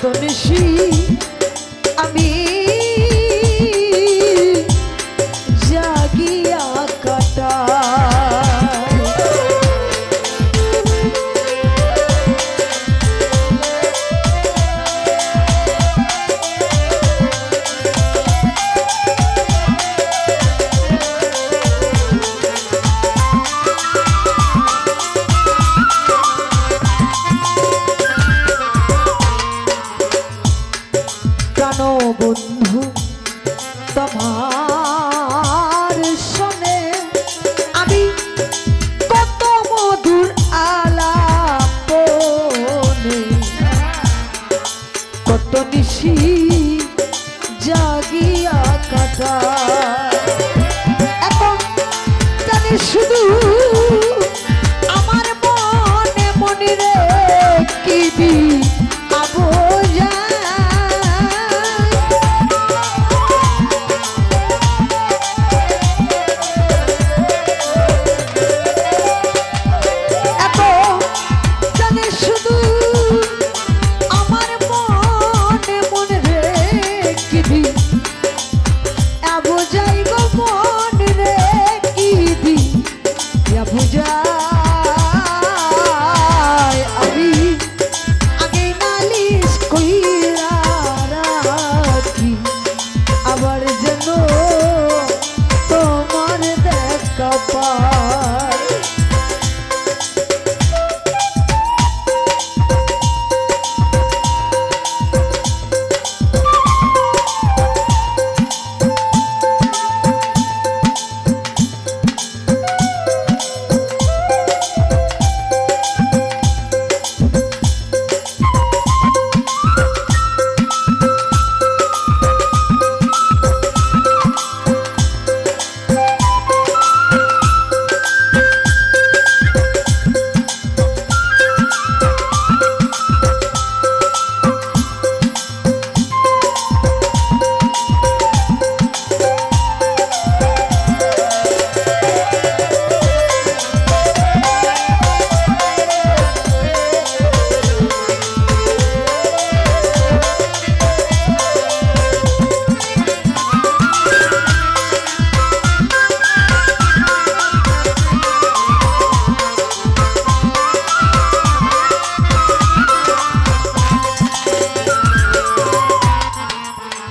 মতন শীত কেন বন্ধু তোমার শোনে আমি কত মধুর আলাপনে। কত নিশি জাগিয়া কাটা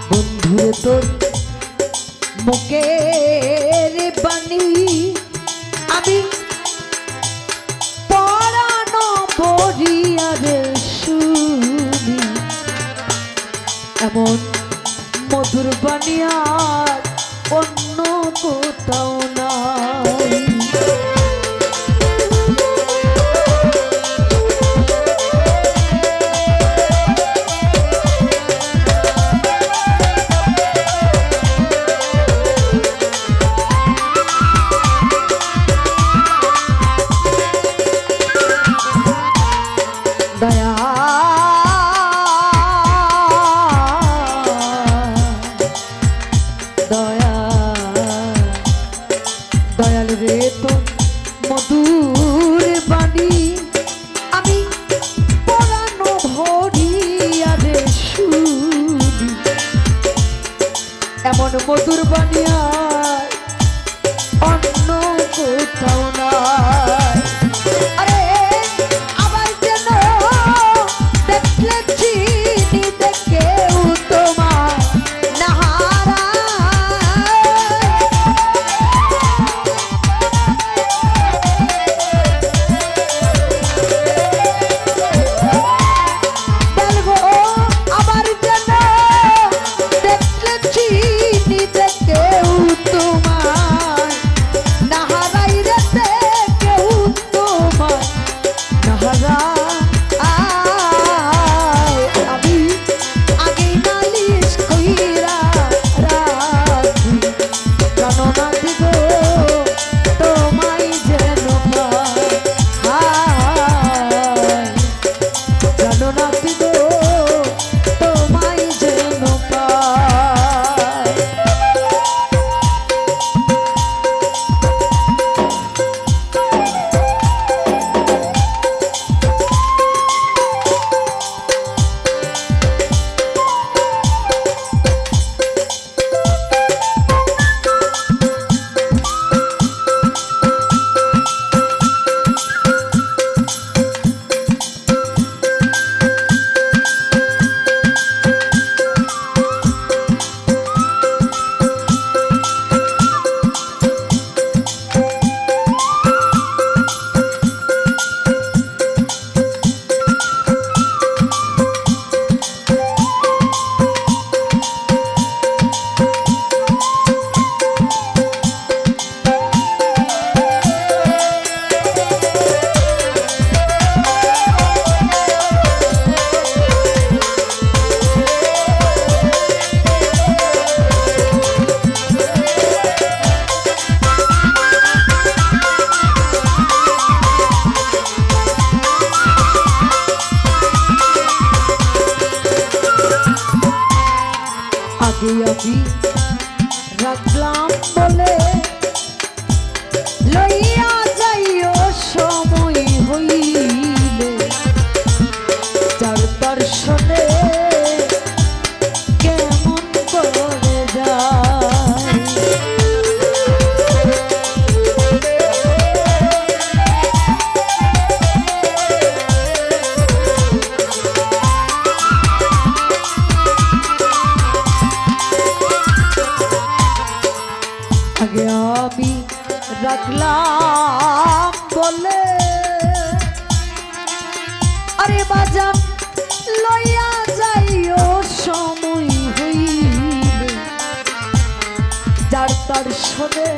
বন্ধুরে তোর মুখের বাণী আমি পড়ানো বরিয়ারে শুনি। এমন মধুর বানিয়ার মধুর বানিয়া aqui. রাখলাম বলে। আরে বাজান লইয়া যাইও সময় হইলে। যার তার শোনে